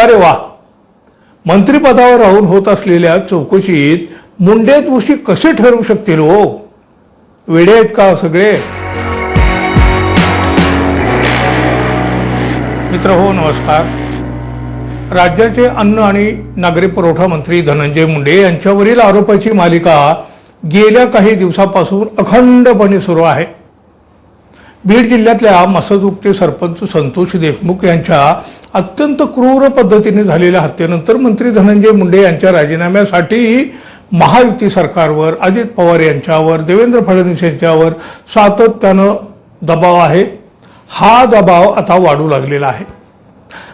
अरे वा. मंत्रिपदावर राहून होत असलेल्या चौकशीत मुंडे दोषी कसे ठरवू शकतील हो? वेडे आहेत का सगळे? मित्र हो नमस्कार. राज्याचे अन्न आणि नागरी पुरवठा मंत्री धनंजय मुंडे यांच्यावरील आरोपाची मालिका गेल्या काही दिवसापासून अखंडपणे सुरू आहे. बीड जिल्ह्यातल्या मसदुपटे सरपंच संतोष देशमुख यांच्या अत्यंत क्रूर पद्धतीने झालेल्या हत्येनंतर मंत्री धनंजय मुंडे यांच्या राजीनाम्यासाठी महायुती सरकारवर अजित पवार यांच्यावर देवेंद्र फडणवीस यांच्यावर सातत्यानं दबाव आहे. हा दबाव आता वाढू लागलेला आहे.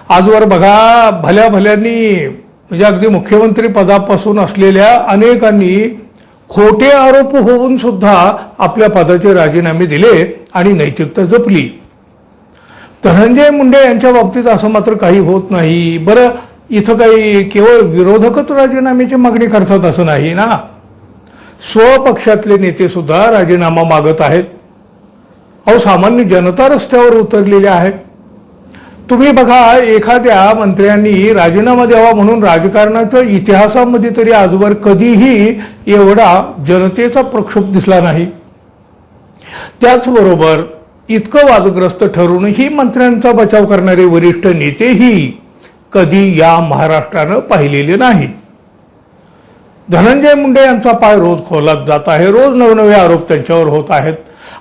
आजवर बघा भल्या भल्यांनी म्हणजे अगदी मुख्यमंत्री पदापासून असलेल्या अनेकांनी खोटे आरोप होऊन सुद्धा आपल्या पदाचे राजीनामे दिले. आणि नैतिकता जपली. धनंजय मुंडे यांच्या बाबतीत असं मात्र काही होत नाही. बरं इथं काही केवळ विरोधकच राजीनाम्याची मागणी करतात असं नाही ना? स्वपक्षातले नेते सुद्धा राजीनामा मागत आहेत. अहो सामान्य जनता रस्त्यावर उतरलेली आहे तुम्ही बघा एखाद्या मंत्र्यांनी राजीनामा द्यावा म्हणून राजकारणाच्या इतिहासामध्ये तरी आजवर कधीही एवढा जनतेचा प्रक्षोभ दिसला नाही. त्याचबरोबर इतकं वादग्रस्त ठरूनही मंत्र्यांचा बचाव करणारे वरिष्ठ नेतेही कधी या महाराष्ट्रानं पाहिलेले नाहीत. धनंजय मुंडे यांचा पाय रोज खोलात जात आहे. रोज नवनवे आरोप त्यांच्यावर होत आहेत.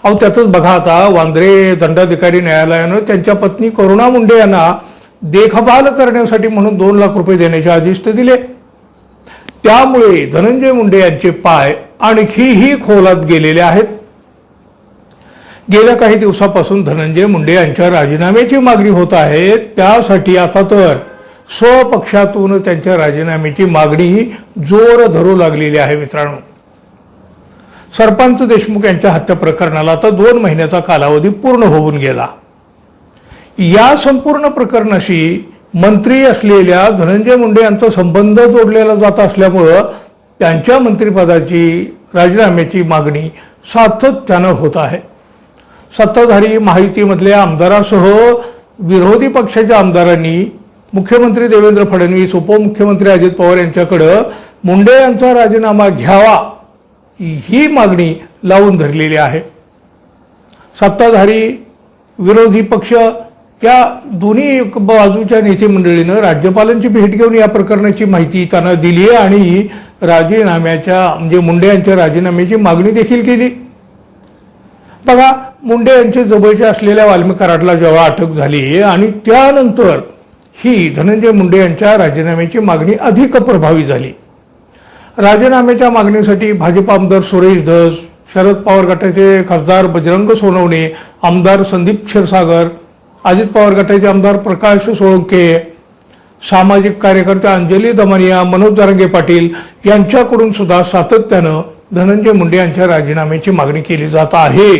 अहो त्यातच बघा आता वांद्रे दंडाधिकारी न्यायालयानं त्यांच्या पत्नी करुणा मुंडे यांना देखभाल करण्यासाठी म्हणून दोन लाख रुपये देण्याचे आदेश ते दिले. त्यामुळे धनंजय मुंडे यांचे पाय आणखीही खोलात गेलेले आहेत. गेल्या काही दिवसापासून धनंजय मुंडे यांच्या राजीनाम्याची मागणी होत आहे. त्यासाठी आता तर स्वपक्षातून त्यांच्या राजीनाम्याची मागणी जोर धरू लागलेली आहे मित्रांनो. सरपंच देशमुख यांच्या हत्या प्रकरणाला आता दोन महिन्याचा कालावधी पूर्ण होऊन गेला. या संपूर्ण प्रकरणाशी मंत्री असलेल्या धनंजय मुंडे यांचा संबंध जोडलेला जात असल्यामुळं त्यांच्या मंत्रिपदाची राजीनाम्याची मागणी सातत्यानं होत आहे. सत्ताधारी महायुतीमधल्या आमदारासह विरोधी पक्षाच्या आमदारांनी मुख्यमंत्री देवेंद्र फडणवीस उपमुख्यमंत्री अजित पवार यांच्याकडं मुंडे यांचा राजीनामा घ्यावा ही मागणी लावून धरलेली आहे. सत्ताधारी विरोधी पक्ष या दोन्ही बाजूच्या नेते मंडळीनं राज्यपालांची भेट घेऊन या प्रकरणाची माहिती त्यांना दिली आहे आणि राजीनाम्याच्या म्हणजे मुंडे यांच्या राजीनाम्याची मागणी देखील केली. बघा मुंडे यांचे जवळचे असलेल्या वाल्मी कराडला जेव्हा अटक झाली आणि त्यानंतर ही धनंजय मुंडे यांच्या राजीनाम्याची मागणी अधिक प्रभावी झाली. राजीनाम्याच्या मागणीसाठी भाजप आमदार सुरेश धस शरद पवार गटाचे खासदार बजरंग सोनवणे आमदार संदीप क्षीरसागर अजित पवार गटाचे आमदार प्रकाश सोळंके सामाजिक कार्यकर्त्या अंजली दमानिया मनोज जारंगे पाटील यांच्याकडून सुद्धा सातत्यानं धनंजय मुंडे यांच्या राजीनाम्याची मागणी केली जात आहे.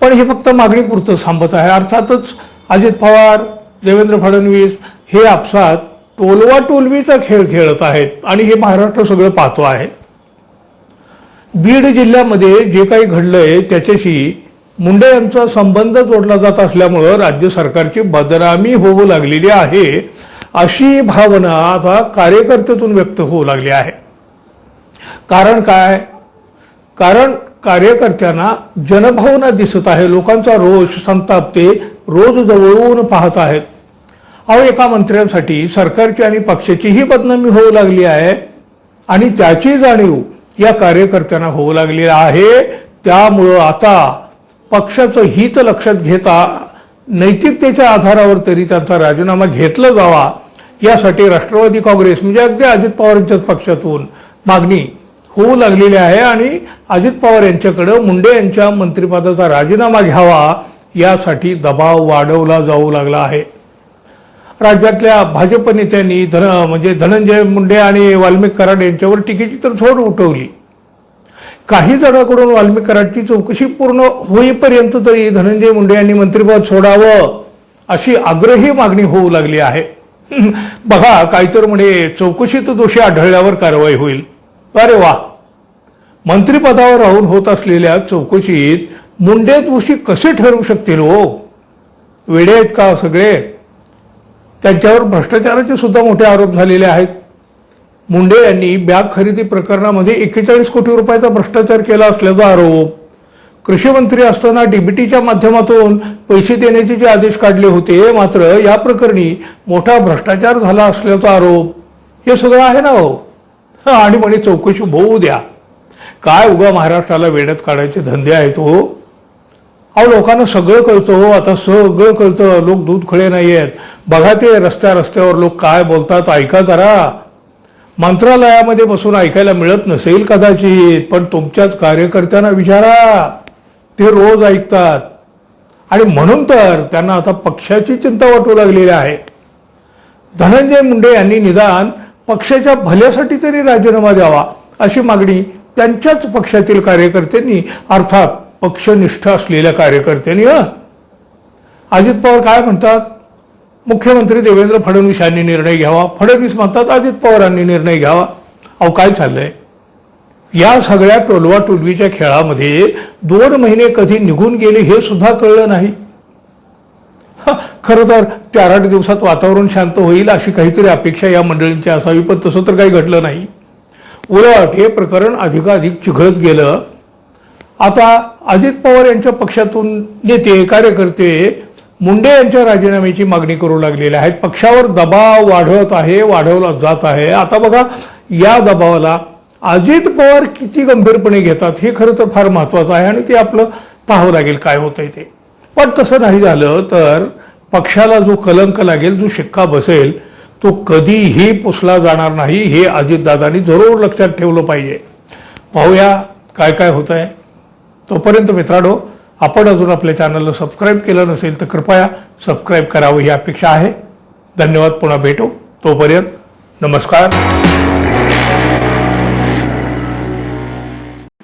पण हे फक्त मागणीपुरतं थांबत आहे. अर्थातच अजित पवार देवेंद्र फडणवीस हे आपसात टोलवा टोलवीचा खेळ खेळत आहेत आणि हे महाराष्ट्र सगळं पाहतो आहे. बीड जिल्ह्यामध्ये जे काही घडलंय त्याच्याशी मुंडे यांचा संबंध जोडला जात असल्यामुळं राज्य सरकारची बदनामी होऊ लागलेली आहे अशी भावना आता कार्यकर्त्यातून व्यक्त होऊ लागली आहे. कारण काय? कारण कार्यकर्त्यांना जनभावना दिसत आहे. लोकांचा रोष संताप ते रोज जवळून पाहत आहेत. अहो एका मंत्र्यांसाठी सरकारची आणि पक्षाचीही बदनामी होऊ लागली आहे आणि त्याची जाणीव या कार्यकर्त्यांना होऊ लागली आहे. त्यामुळं आता पक्षाचं हित लक्षात घेता नैतिकतेच्या आधारावर तरी त्यांचा राजीनामा घेतला जावा. यासाठी राष्ट्रवादी काँग्रेस म्हणजे अगदी अजित पवारांच्याच पक्षातून मागणी होऊ लागलेली आहे आणि अजित पवार यांच्याकडं मुंडे यांच्या मंत्रिपदाचा राजीनामा घ्यावा यासाठी दबाव वाढवला जाऊ लागला आहे. राज्यातल्या भाजप नेत्यांनी धन म्हणजे धनंजय मुंडे आणि वाल्मिक कराड यांच्यावर टीकेची तर झोड उठवली. काही जणांकडून वाल्मिक कराडची चौकशी पूर्ण होईपर्यंत तरी धनंजय मुंडे यांनी मंत्रिपद सोडावं अशी आग्रही मागणी होऊ लागली आहे. बघा काहीतर म्हणे चौकशीत दोषी आढळल्यावर कारवाई होईल. अरे वा. मंत्रिपदावर राहून होत असलेल्या चौकशीत मुंडे दोषी कसे ठरवू शकतील हो? वेडे आहेत का सगळे? त्यांच्यावर भ्रष्टाचाराचे सुद्धा मोठे आरोप झालेले आहेत. मुंडे यांनी बॅग खरेदी प्रकरणामध्ये एकेचाळीस कोटी रुपयाचा भ्रष्टाचार केला असल्याचा आरोप. कृषी मंत्री असताना डीबीटीच्या माध्यमातून पैसे देण्याचे जे आदेश काढले होते मात्र या प्रकरणी मोठा भ्रष्टाचार झाला असल्याचा आरोप. हे सगळं आहे ना हो? आणि म्हणे चौकशी होऊ द्या. काय उगा महाराष्ट्राला वेड्यात काढायचे धंदे आहेत हो? अहो लोकांना सगळं कळतं हो. आता सगळं कळतं. लोक दूध खळे नाही आहेत बघा ते रस्त्या रस्त्यावर लोक काय बोलतात. ऐका जरा. मंत्रालयामध्ये बसून ऐकायला मिळत नसेल कदाचित पण तुमच्याच कार्यकर्त्यांना विचारा. ते रोज ऐकतात. आणि म्हणून तर त्यांना आता पक्षाची चिंता वाटू लागलेली आहे. धनंजय मुंडे यांनी निदान पक्षाच्या भल्यासाठी तरी राजीनामा द्यावा अशी मागणी त्यांच्याच पक्षातील कार्यकर्त्यांनी अर्थात पक्षनिष्ठ असलेल्या कार्यकर्त्यांनी अजित पवार काय म्हणतात? मुख्यमंत्री देवेंद्र फडणवीस यांनी निर्णय घ्यावा. फडणवीस म्हणतात अजित पवारांनी निर्णय घ्यावा. अहो काय चाललंय? या सगळ्या टोलवा टोलवीच्या खेळामध्ये दोन महिने कधी निघून गेले हे सुद्धा कळलं नाही. खरं तर चार आठ दिवसात वातावरण शांत होईल अशी काहीतरी अपेक्षा या मंडळींची असावी पण तसं तर काही घडलं नाही. उलट हे प्रकरण अधिकाधिक चिघळत गेलं. आता अजित पवार यांच्या पक्षातून नेते कार्यकर्ते मुंडे यांच्या राजीनाम्याची मागणी करू लागलेले आहेत. पक्षावर दबाव वाढवत आहे वाढवला जात आहे. आता बघा या दबावाला अजित पवार किती गंभीरपणे घेतात हे खरं तर फार महत्वाचं आहे आणि ते आपलं पाहावं लागेल काय होतंय ते. पण तसं नाही झालं तर पक्षाला जो कलंक लागेल जो शिक्का बसेल तो कधीही पुसला जाणार नाही हे अजितदादांनी जरूर लक्षात ठेवलं पाहिजे. पाहूया काय काय होत आहे तोपर्यंत मित्रांनो आपण अजून आपल्या चॅनलला सबस्क्राईब केलं नसेल तर कृपया सबस्क्राईब करावं ही अपेक्षा आहे. धन्यवाद पुन्हा भेटू. तोपर्यंत नमस्कार.